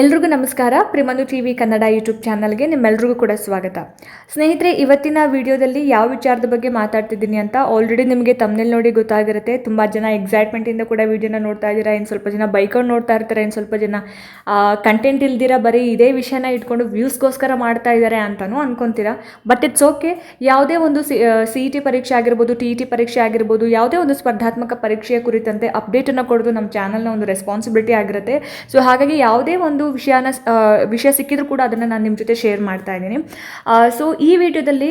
ಎಲ್ರಿಗೂ ನಮಸ್ಕಾರ. ಪ್ರಿಮನು ಟಿ ವಿ ಕನ್ನಡ ಯೂಟ್ಯೂಬ್ ಚಾನಲ್ಗೆ ನಿಮ್ಮೆಲ್ರಿಗೂ ಕೂಡ ಸ್ವಾಗತ. ಸ್ನೇಹಿತರೆ, ಇವತ್ತಿನ ವಿಡಿಯೋದಲ್ಲಿ ಯಾವ ವಿಚಾರದ ಬಗ್ಗೆ ಮಾತಾಡ್ತಿದ್ದೀನಿ ಅಂತ ಆಲ್ರೆಡಿ ನಿಮಗೆ ತಮ್ಮನೇಲಿ ನೋಡಿ ಗೊತ್ತಾಗಿರುತ್ತೆ. ತುಂಬ ಜನ ಎಕ್ಸೈಟ್ಮೆಂಟಿಂದ ಕೂಡ ವಿಡಿಯೋನ ನೋಡ್ತಾ ಇದ್ದೀರಾ, ಇನ್ನು ಸ್ವಲ್ಪ ಜನ ಬೈಕೊಂಡು ನೋಡ್ತಾ ಇರ್ತಾರೆ, ಇನ್ನು ಸ್ವಲ್ಪ ಜನ ಕಂಟೆಂಟ್ ಇಲ್ದಿರ ಬರೀ ಇದೇ ವಿಷಯನ ಇಟ್ಕೊಂಡು ವ್ಯೂಸ್ಗೋಸ್ಕರ ಮಾಡ್ತಾ ಇದ್ದಾರೆ ಅಂತಲೂ ಅನ್ಕೊಂತೀರಾ? ಬಟ್ ಇಟ್ಸ್ ಓಕೆ ಯಾವುದೇ ಒಂದು ಸಿ ಸಿ ಇ ಟಿ ಪರೀಕ್ಷೆ ಆಗಿರ್ಬೋದು ಟಿ ಇ ಟಿ ಪರೀಕ್ಷೆ ಆಗಿರ್ಬೋದು, ಯಾವುದೇ ಒಂದು ಸ್ಪರ್ಧಾತ್ಮಕ ಪರೀಕ್ಷೆಯ ಕುರಿತಂತೆ ಅಪ್ಡೇಟನ್ನು ಕೊಡೋದು ನಮ್ಮ ಚಾನಲ್ನ ಒಂದು ರೆಸ್ಪಾನ್ಸಿಬಿಲಿಟಿ ಆಗಿರುತ್ತೆ. ಸೊ ಹಾಗಾಗಿ ಯಾವುದೇ ಒಂದು ವಿಷಯನ ವಿಷಯ ಸಿಕ್ಕಿದ್ರು ಕೂಡ ಅದನ್ನು ನಾನು ನಿಮ್ಮ ಜೊತೆ ಶೇರ್ ಮಾಡ್ತಾ ಇದ್ದೀನಿ. ಸೊ ಈ ವಿಡಿಯೋದಲ್ಲಿ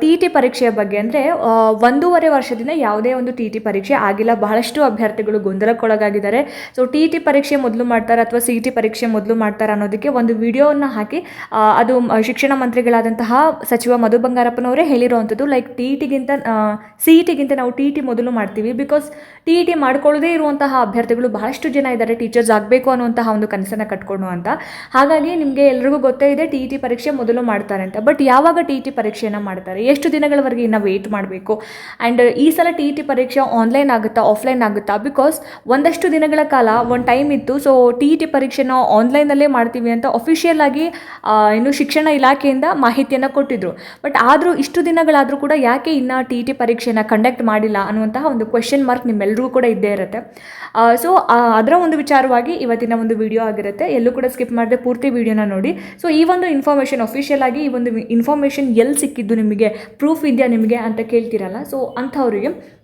ಟಿ ಇ ಟಿ ಪರೀಕ್ಷೆಯ ಬಗ್ಗೆ ಅಂದರೆ ಒಂದೂವರೆ ವರ್ಷದಿಂದ ಯಾವುದೇ ಒಂದು ಟಿ ಇ ಟಿ ಪರೀಕ್ಷೆ ಆಗಿಲ್ಲ. ಬಹಳಷ್ಟು ಅಭ್ಯರ್ಥಿಗಳು ಗೊಂದಲಕ್ಕೊಳಗಾಗಿದ್ದಾರೆ. ಸೊ ಟಿ ಇ ಟಿ ಪರೀಕ್ಷೆ ಮೊದಲು ಮಾಡ್ತಾರೆ ಅಥವಾ ಸಿ ಇ ಟಿ ಪರೀಕ್ಷೆ ಮೊದಲು ಮಾಡ್ತಾರೆ ಅನ್ನೋದಕ್ಕೆ ಒಂದು ವಿಡಿಯೋವನ್ನು ಹಾಕಿ ಅದು ಶಿಕ್ಷಣ ಮಂತ್ರಿಗಳಾದಂತಹ ಸಚಿವ ಮಧು ಬಂಗಾರಪ್ಪನವರೇ ಹೇಳಿರುವಂಥದ್ದು ಲೈಕ್ ಟಿ ಇ ಟಿಗಿಂತ ಸಿ ಇ ಟಿಗಿಂತ ನಾವು ಟಿ ಇ ಟಿ ಮೊದಲು ಮಾಡ್ತೀವಿ. ಬಿಕಾಸ್ ಟಿ ಇ ಟಿ ಮಾಡ್ಕೊಳ್ಳದೇ ಇರುವಂತಹ ಅಭ್ಯರ್ಥಿಗಳು ಬಹಳಷ್ಟು ಜನ ಇದ್ದಾರೆ. ಟೀಚರ್ಸ್ ಆಗಬೇಕು ಅನ್ನುವಂತಹ ಒಂದು ಕನಸನ್ನು ಕಟ್ಕೊಂಡು ಅಂತ. ಹಾಗಾಗಿ ನಿಮಗೆ ಎಲ್ರಿಗೂ ಗೊತ್ತೇ ಇದೆ, ಟಿ ಇ ಟಿ ಪರೀಕ್ಷೆ ಮೊದಲು ಮಾಡ್ತಾರೆ ಅಂತ. ಬಟ್ ಯಾವಾಗ ಟಿ ಇ ಟಿ ಪರೀಕ್ಷೆಯನ್ನು ಮಾಡ್ತಾರೆ? ಎಷ್ಟು ದಿನಗಳವರೆಗೆ ಇನ್ನು ವೆಯ್ಟ್ ಮಾಡಬೇಕು? ಆ್ಯಂಡ್ ಈ ಸಲ ಟಿ ಇ ಟಿ ಪರೀಕ್ಷೆ ಆನ್ಲೈನ್ ಆಗುತ್ತಾ ಆಫ್ಲೈನ್ ಆಗುತ್ತಾ? ಬಿಕಾಸ್ ಒಂದಷ್ಟು ದಿನಗಳ ಕಾಲ, ಒಂದು ಟೈಮ್ ಇತ್ತು. ಸೊ ಟಿ ಇ ಟಿ ಪರೀಕ್ಷೆನ ಆನ್ಲೈನಲ್ಲೇ ಮಾಡ್ತೀವಿ ಅಂತ ಅಫಿಷಿಯಲ್ ಆಗಿ ಇನ್ನು ಶಿಕ್ಷಣ ಇಲಾಖೆಯಿಂದ ಮಾಹಿತಿಯನ್ನು ಕೊಟ್ಟಿದ್ರು. ಬಟ್ ಆದರೂ ಇಷ್ಟು ದಿನಗಳಾದರೂ ಕೂಡ ಯಾಕೆ ಇನ್ನು ಟಿ ಇ ಟಿ ಪರೀಕ್ಷೆನ ಕಂಡಕ್ಟ್ ಮಾಡಿಲ್ಲ ಅನ್ನುವಂತಹ ಒಂದು ಕ್ವೆಶನ್ ಮಾರ್ಕ್ ನಿಮ್ಮೆಲ್ಲರಿಗೂ ಕೂಡ ಇದ್ದೇ ಇರುತ್ತೆ. ಸೊ ಅದರ ಒಂದು ವಿಚಾರವಾಗಿ ಇವತ್ತಿನ ಒಂದು ವಿಡಿಯೋ ಆಗಿರುತ್ತೆ. ಎಲ್ಲೂ ಕೂಡ ಸ್ಕಿಪ್ ಮಾಡದೆ ಪೂರ್ತಿ ವಿಡಿಯೋನ ನೋಡಿ. ಸೊ ಈ ಒಂದು ಇನ್ಫಾರ್ಮೇಷನ್ ಅಫಿಷಿಯಲ್ ಆಗಿ ಈ ಒಂದು ಇನ್ಫಾರ್ಮೇಷನ್ ಎಲ್ಲಿ ಸಿಕ್ಕಿದ್ದು ನಿಮಗೆ? ಪ್ರೂಫ್ ಇದೆಯಾ ನಿಮಗೆ ಅಂತ ಕೇಳ್ತಿರಲ್ಲ? ಸೊ ಅಂಥವರಿಗೆ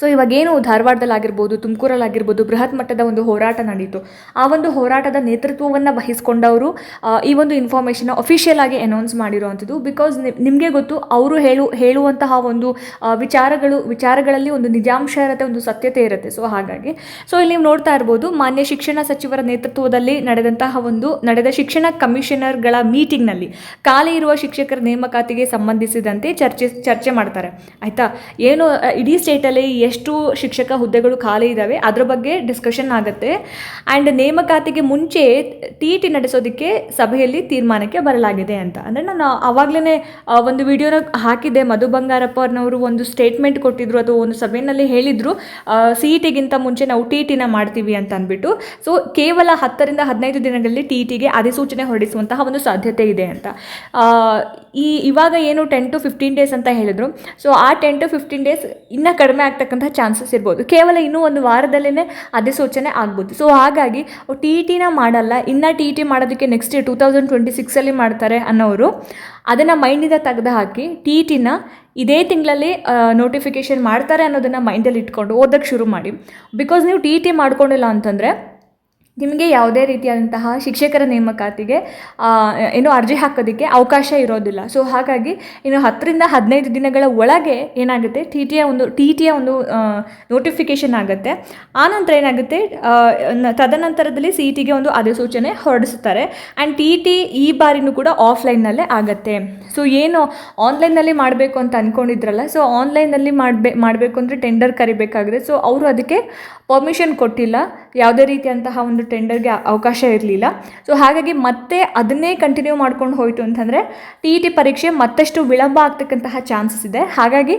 ಸೊ ಇವಾಗೇನು ಧಾರ್ವಾಡದಲ್ಲಾಗಿರ್ಬೋದು ತುಮಕೂರಲ್ಲಿ ಆಗಿರ್ಬೋದು, ಬೃಹತ್ ಮಟ್ಟದ ಒಂದು ಹೋರಾಟ ನಡೀತು. ಆ ಒಂದು ಹೋರಾಟದ ನೇತೃತ್ವವನ್ನು ವಹಿಸ್ಕೊಂಡವರು ಈ ಒಂದು ಇನ್ಫಾರ್ಮೇಷನ್ ಅಫಿಷಿಯಲ್ ಆಗಿ ಅನೌನ್ಸ್ ಮಾಡಿರುವಂಥದ್ದು. ಬಿಕಾಸ್ ನಿಮಗೆ ಗೊತ್ತು, ಅವರು ಹೇಳು, ಹೇಳುವಂತಹ ಒಂದು ವಿಚಾರಗಳು, ವಿಚಾರಗಳಲ್ಲಿ ಒಂದು ನಿಜಾಂಶ ಇರುತ್ತೆ, ಒಂದು ಸತ್ಯತೆ ಇರುತ್ತೆ. ಸೊ ಹಾಗಾಗಿ ಸೊ ಇಲ್ಲಿ ನೀವು ನೋಡ್ತಾ ಇರ್ಬೋದು, ಮಾನ್ಯ ಶಿಕ್ಷಣ ಸಚಿವರ ನೇತೃತ್ವದಲ್ಲಿ ನಡೆದಂತಹ ಒಂದು, ನಡೆದ ಶಿಕ್ಷಣ ಕಮಿಷನರ್ಗಳ ಮೀಟಿಂಗ್ನಲ್ಲಿ ಖಾಲಿ ಇರುವ ಶಿಕ್ಷಕರ ನೇಮಕಾತಿಗೆ ಸಂಬಂಧಿಸಿದಂತೆ ಚರ್ಚೆ ಚರ್ಚೆ ಮಾಡ್ತಾರೆ. ಆಯಿತಾ? ಏನು, ಇಡೀ ಸ್ಟೇಟಲ್ಲಿ ಎಷ್ಟು ಶಿಕ್ಷಕ ಹುದ್ದೆಗಳು ಖಾಲಿ ಇದ್ದಾವೆ ಅದರ ಬಗ್ಗೆ ಡಿಸ್ಕಷನ್ ಆಗುತ್ತೆ. ಆ್ಯಂಡ್ ನೇಮಕಾತಿಗೆ ಮುಂಚೆ ಟಿ ಟಿ ನಡೆಸೋದಕ್ಕೆ ಸಭೆಯಲ್ಲಿ ತೀರ್ಮಾನಕ್ಕೆ ಬರಲಾಗಿದೆ ಅಂತ. ಅಂದರೆ ನಾನು ಆವಾಗಲೇ ಒಂದು ವಿಡಿಯೋನ ಹಾಕಿದ್ದೆ. ಮಧು ಬಂಗಾರಪ್ಪ ಒಂದು ಸ್ಟೇಟ್ಮೆಂಟ್ ಕೊಟ್ಟಿದ್ರು, ಅಥವಾ ಒಂದು ಸಭೆಯಲ್ಲಿ ಹೇಳಿದರು ಸಿ ಇ ಟಿಗಿಂತ ಮುಂಚೆ ನಾವು ಟಿ ಟಿನ ಮಾಡ್ತೀವಿ ಅಂತ ಅಂದ್ಬಿಟ್ಟು. ಸೊ ಕೇವಲ ಹತ್ತರಿಂದ ಹದಿನೈದು ದಿನಗಳಲ್ಲಿ ಟಿ ಟಿಗೆ ಅಧಿಸೂಚನೆ ಹೊರಡಿಸುವಂತಹ ಒಂದು ಸಾಧ್ಯತೆ ಇದೆ ಅಂತ. ಈ, ಇವಾಗ ಏನು ಟೆನ್ ಟು ಫಿಫ್ಟೀನ್ ಡೇಸ್ ಅಂತ ಹೇಳಿದ್ರು. ಸೊ ಆ ಟೆನ್ ಟು ಫಿಫ್ಟೀನ್ ಡೇಸ್ ಇನ್ನೂ ಕಡಿಮೆ ಆಗ್ತಕ್ಕಂಥ ಚಾನ್ಸಸ್ ಇರ್ಬೋದು. ಕೇವಲ ಇನ್ನೂ ಒಂದು ವಾರದಲ್ಲೇ ಅಧಿಸೂಚನೆ ಆಗ್ಬೋದು. ಸೊ ಹಾಗಾಗಿ ಟಿ ಇ ಟಿನ ಮಾಡಲ್ಲ. ಇನ್ನು ಟಿ ಇ ಟಿ ಮಾಡೋದಕ್ಕೆ ನೆಕ್ಸ್ಟ್ ಟೂ ತೌಸಂಡ್ ಟ್ವೆಂಟಿ ಸಿಕ್ಸಲ್ಲಿ ಮಾಡ್ತಾರೆ ಅನ್ನೋರು. ಅದನ್ನು ಮೈಂಡಿಂದ ತೆಗೆದು ಹಾಕಿ ಟಿ ಇ ಟಿನ ಇದೇ ತಿಂಗಳಲ್ಲಿ ನೋಟಿಫಿಕೇಷನ್ ಮಾಡ್ತಾರೆ ಅನ್ನೋದನ್ನು ಮೈಂಡಲ್ಲಿ ಇಟ್ಕೊಂಡು ಓದೋಕ್ಕೆ ಶುರು ಮಾಡಿ. ಬಿಕಾಸ್ ನೀವು ಟಿ ಇ ಟಿ ಮಾಡ್ಕೊಂಡಿಲ್ಲ ಅಂತಂದರೆ ನಿಮಗೆ ಯಾವುದೇ ರೀತಿಯಾದಂತಹ ಶಿಕ್ಷಕರ ನೇಮಕಾತಿಗೆ ಏನು ಅರ್ಜಿ ಹಾಕೋದಕ್ಕೆ ಅವಕಾಶ ಇರೋದಿಲ್ಲ. ಸೊ ಹಾಗಾಗಿ ಇನ್ನು ಹತ್ತರಿಂದ ಹದಿನೈದು ದಿನಗಳ ಒಳಗೆ ಏನಾಗುತ್ತೆ ಟಿ ಟಿಯ ಒಂದು ಟಿ ಟಿಯ ಒಂದು ನೋಟಿಫಿಕೇಷನ್ ಆಗುತ್ತೆ. ಆನಂತರ ಏನಾಗುತ್ತೆ ತದನಂತರದಲ್ಲಿ ಸಿ ಟಿಗೆ ಒಂದು ಅಧಿಸೂಚನೆ ಹೊರಡಿಸ್ತಾರೆ ಆ್ಯಂಡ್ ಟಿ ಟಿ ಈ ಬಾರಿನೂ ಕೂಡ ಆಫ್ಲೈನ್ನಲ್ಲೇ ಆಗುತ್ತೆ. ಸೊ ಏನು ಆನ್ಲೈನ್ನಲ್ಲಿ ಮಾಡಬೇಕು ಅಂತ ಅಂದ್ಕೊಂಡಿದ್ರಲ್ಲ ಸೊ ಆನ್ಲೈನಲ್ಲಿ ಮಾಡಬೇ, ಮಾಡಬೇಕು ಅಂದರೆ ಟೆಂಡರ್ ಕರಿಬೇಕಾಗಿದೆ ಸೊ ಅವರು ಅದಕ್ಕೆ ಪರ್ಮಿಷನ್ ಕೊಟ್ಟಿಲ್ಲ. ಯಾವುದೇ ರೀತಿಯಂತಹ ಒಂದು ಟೆಂಡರ್ಗೆ ಅವಕಾಶ ಇರಲಿಲ್ಲ. ಸೊ ಹಾಗಾಗಿ ಮತ್ತೆ ಅದನ್ನೇ ಕಂಟಿನ್ಯೂ ಮಾಡ್ಕೊಂಡು ಹೋಯಿತು ಅಂತಂದರೆ ಟಿ ಇ ಟಿ ಪರೀಕ್ಷೆ ಮತ್ತಷ್ಟು ವಿಳಂಬ ಆಗ್ತಕ್ಕಂತಹ ಚಾನ್ಸಸ್ ಇದೆ. ಹಾಗಾಗಿ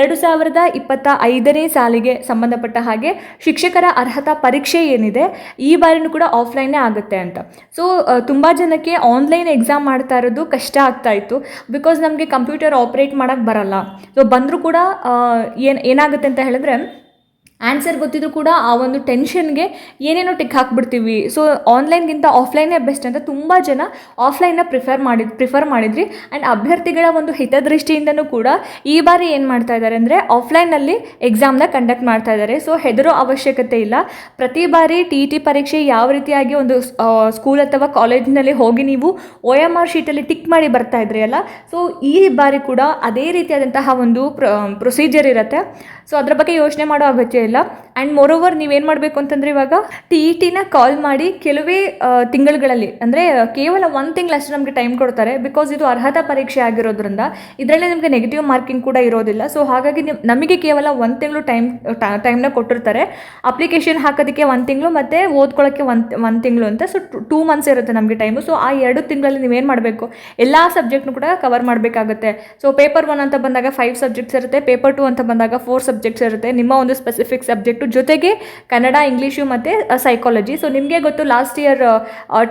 ಎರಡು ಸಾವಿರದ ಇಪ್ಪತ್ತ ಐದನೇ ಸಾಲಿಗೆ ಸಂಬಂಧಪಟ್ಟ ಹಾಗೆ ಶಿಕ್ಷಕರ ಅರ್ಹತಾ ಪರೀಕ್ಷೆ ಏನಿದೆ ಈ ಬಾರಿನೂ ಕೂಡ ಆಫ್ಲೈನೇ ಆಗುತ್ತೆ ಅಂತ. ಸೊ ತುಂಬ ಜನಕ್ಕೆ ಆನ್ಲೈನ್ ಎಕ್ಸಾಮ್ ಮಾಡ್ತಾ ಇರೋದು ಕಷ್ಟ ಆಗ್ತಾ ಇತ್ತು. ಬಿಕಾಸ್ ನಮಗೆ ಕಂಪ್ಯೂಟರ್ ಆಪ್ರೇಟ್ ಮಾಡೋಕ್ಕೆ ಬರಲ್ಲ. ಸೊ ಬಂದರೂ ಕೂಡ ಏನು, ಏನಾಗುತ್ತೆ ಅಂತ ಹೇಳಿದ್ರೆ ಆನ್ಸರ್ ಗೊತ್ತಿದ್ರು ಕೂಡ ಆ ಒಂದು ಟೆನ್ಷನ್ಗೆ ಏನೇನೋ ಟಿಕ್ ಹಾಕ್ಬಿಡ್ತೀವಿ. ಸೊ ಆನ್ಲೈನ್ಗಿಂತ ಆಫ್ಲೈನೇ ಬೆಸ್ಟ್ ಅಂತ ತುಂಬ ಜನ ಆಫ್ಲೈನ್ನ ಪ್ರಿಫರ್ ಮಾಡಿದ್ ಪ್ರಿಫರ್ ಮಾಡಿದ್ರಿ. ಆ್ಯಂಡ್ ಅಭ್ಯರ್ಥಿಗಳ ಒಂದು ಹಿತದೃಷ್ಟಿಯಿಂದನೂ ಕೂಡ ಈ ಬಾರಿ ಏನು ಮಾಡ್ತಾ ಇದ್ದಾರೆ ಅಂದರೆ ಆಫ್ಲೈನಲ್ಲಿ ಎಕ್ಸಾಮ್ನ ಕಂಡಕ್ಟ್ ಮಾಡ್ತಾ ಇದ್ದಾರೆ ಸೊ ಹೆದರೋ ಅವಶ್ಯಕತೆ ಇಲ್ಲ. ಪ್ರತಿ ಬಾರಿ ಟಿ ಟಿ ಪರೀಕ್ಷೆ ಯಾವ ರೀತಿಯಾಗಿ ಒಂದು ಸ್ಕೂಲ್ ಅಥವಾ ಕಾಲೇಜ್ನಲ್ಲಿ ಹೋಗಿ ನೀವು ಒ ಎಂ ಆರ್ ಶೀಟಲ್ಲಿ ಟಿಕ್ ಮಾಡಿ ಬರ್ತಾ ಇದ್ರಿ ಅಲ್ಲ? ಸೊ ಈ ಬಾರಿ ಕೂಡ ಅದೇ ರೀತಿಯಾದಂತಹ ಒಂದು ಪ್ರೊಸೀಜರ್ ಇರುತ್ತೆ. ಸೊ ಅದರ ಬಗ್ಗೆ ಯೋಚನೆ ಮಾಡೋ ಅಗತ್ಯ ಇಲ್ಲ. ಆ್ಯಂಡ್ ಮೋರೋವರ್ ನೀವೇನು ಮಾಡಬೇಕು ಅಂತಂದರೆ ಇವಾಗ ಟಿ ಇ ಟಿನ ಕಾಲ್ ಮಾಡಿ ಕೆಲವೇ ತಿಂಗಳುಗಳಲ್ಲಿ, ಅಂದರೆ ಕೇವಲ ಒಂದು ತಿಂಗಳಷ್ಟು ನಮಗೆ ಟೈಮ್ ಕೊಡ್ತಾರೆ. ಬಿಕಾಸ್ ಇದು ಅರ್ಹತಾ ಪರೀಕ್ಷೆ ಆಗಿರೋದ್ರಿಂದ ಇದರಲ್ಲಿ ನಿಮಗೆ ನೆಗೆಟಿವ್ ಮಾರ್ಕಿಂಗ್ ಕೂಡ ಇರೋದಿಲ್ಲ. ಸೊ ಹಾಗಾಗಿ ನಿಮ್, ನಮಗೆ ಕೇವಲ ಒಂದು ತಿಂಗಳು ಟೈಮ್ ಟೈಮ್ನ ಕೊಟ್ಟಿರ್ತಾರೆ. ಅಪ್ಲಿಕೇಶನ್ ಹಾಕೋದಕ್ಕೆ ಒಂದು ತಿಂಗಳು ಮತ್ತು ಓದ್ಕೊಳ್ಳೋಕ್ಕೆ ಒಂದು ಒಂದು ತಿಂಗಳು ಅಂತ. ಸೊ ಟೂ ಮಂತ್ಸ್ ಇರುತ್ತೆ ನಮಗೆ ಟೈಮು ಸೊ ಆ ಎರಡು ತಿಂಗಳಲ್ಲಿ ನೀವೇನು ಮಾಡಬೇಕು? ಎಲ್ಲ ಸಬ್ಜೆಕ್ಟ್ನು ಕೂಡ ಕವರ್ ಮಾಡಬೇಕಾಗುತ್ತೆ. ಸೊ ಪೇಪರ್ ಒನ್ ಅಂತ ಬಂದಾಗ ಫೈವ್ ಸಬ್ಜೆಕ್ಟ್ಸ್ ಇರುತ್ತೆ. ಪೇಪರ್ ಟು ಅಂತ ಬಂದಾಗ ಫೋರ್ ಸಬ್ಜೆಕ್ಟ್ ಸಬ್ಜೆಕ್ಟ್ಸ್ ಇರುತ್ತೆ. ನಿಮ್ಮ ಒಂದು ಸ್ಪೆಸಿಫಿಕ್ ಸಬ್ಜೆಕ್ಟು ಜೊತೆಗೆ ಕನ್ನಡ ಇಂಗ್ಲೀಷು ಮತ್ತು ಸೈಕಾಲಜಿ ಸೊ ನಿಮಗೆ ಗೊತ್ತು last year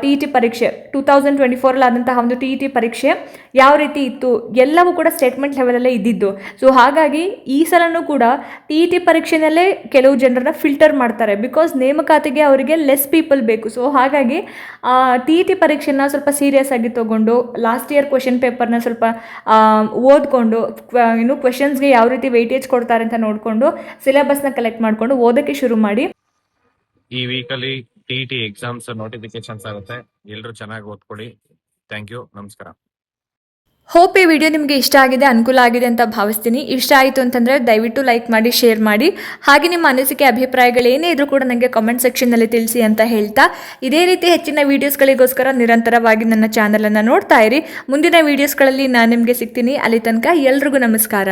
T E T ಪರೀಕ್ಷೆ ಟೂ ತೌಸಂಡ್ ಟ್ವೆಂಟಿ ಫೋರಲ್ಲಿ ಆದಂತಹ ಒಂದು ಟಿ ಇ ಟಿ ಪರೀಕ್ಷೆ ಯಾವ ರೀತಿ ಇತ್ತು? ಎಲ್ಲವೂ ಕೂಡ ಸ್ಟೇಟ್ಮೆಂಟ್ ಲೆವೆಲಲ್ಲೇ ಇದ್ದಿದ್ದು. ಸೊ ಹಾಗಾಗಿ ಈ ಸಲನೂ ಕೂಡ ಟಿ ಇ ಟಿ ಪರೀಕ್ಷೆನಲ್ಲೇ ಕೆಲವು ಜನರನ್ನ ಫಿಲ್ಟರ್ ಮಾಡ್ತಾರೆ ಬಿಕಾಸ್ ನೇಮಕಾತಿಗೆ ಅವರಿಗೆ ಲೆಸ್ ಪೀಪಲ್ ಬೇಕು. ಸೊ ಹಾಗಾಗಿ ಟಿ ಇ ಟಿ ಪರೀಕ್ಷೆನ ಸ್ವಲ್ಪ ಸೀರಿಯಸ್ ಆಗಿ ತೊಗೊಂಡು ಲಾಸ್ಟ್ ಇಯರ್ ಕ್ವೆಶನ್ ಪೇಪರ್ನ ಸ್ವಲ್ಪ ಓದ್ಕೊಂಡು ಏನು ಕ್ವೆಶನ್ಸ್ಗೆ ಯಾವ ರೀತಿ ವೆಯ್ಟೇಜ್ ಕೊಡ್ತಾರೆ ಅಂತ ನೋಡಿಕೊಂಡು ಸಿಲೆಬಸ್ನ ಕಲೆಕ್ಟ್ ಮಾಡಿಕೊಂಡು ಓದೋಕ್ಕೆ ಶುರು ಮಾಡಿ. ಈ ವೀಕಲ್ಲಿ ಟಿ ಟಿ ಎಕ್ಸಾಮ್ಸ್ ನೋಟಿಫಿಕೇಶನ್ಸ್ ಆಗುತ್ತೆ. ಎಲ್ಲರೂ ಚೆನ್ನಾಗಿ ಓದ್ಕೊಳ್ಳಿ. ಥ್ಯಾಂಕ್ ಯು ನಮಸ್ಕಾರ. ಹೋಪ್ ಈ ವಿಡಿಯೋ ನಿಮಗೆ ಇಷ್ಟ ಆಗಿದೆ ಅನುಕೂಲ ಆಗಿದೆ ಅಂತ ಭಾವಿಸ್ತೀನಿ. ಇಷ್ಟ ಆಯಿತು ಅಂತಂದರೆ ದಯವಿಟ್ಟು ಲೈಕ್ ಮಾಡಿ ಶೇರ್ ಮಾಡಿ. ಹಾಗೆ ನಿಮ್ಮ ಅನಿಸಿಕೆ ಅಭಿಪ್ರಾಯಗಳು ಏನೇ ಇದ್ರೂ ಕೂಡ ನನಗೆ ಕಾಮೆಂಟ್ ಸೆಕ್ಷನ್ನಲ್ಲಿ ತಿಳಿಸಿ ಅಂತ ಹೇಳ್ತಾ. ಇದೇ ರೀತಿ ಹೆಚ್ಚಿನ ವೀಡಿಯೋಸ್ಗಳಿಗೋಸ್ಕರ ನಿರಂತರವಾಗಿ ನನ್ನ ಚಾನಲನ್ನು ನೋಡ್ತಾ ಇರಿ. ಮುಂದಿನ ವೀಡಿಯೋಸ್ಗಳಲ್ಲಿ ನಾನು ನಿಮಗೆ ಸಿಗ್ತೀನಿ. ಅಲ್ಲಿ ತನಕ ಎಲ್ರಿಗೂ ನಮಸ್ಕಾರ.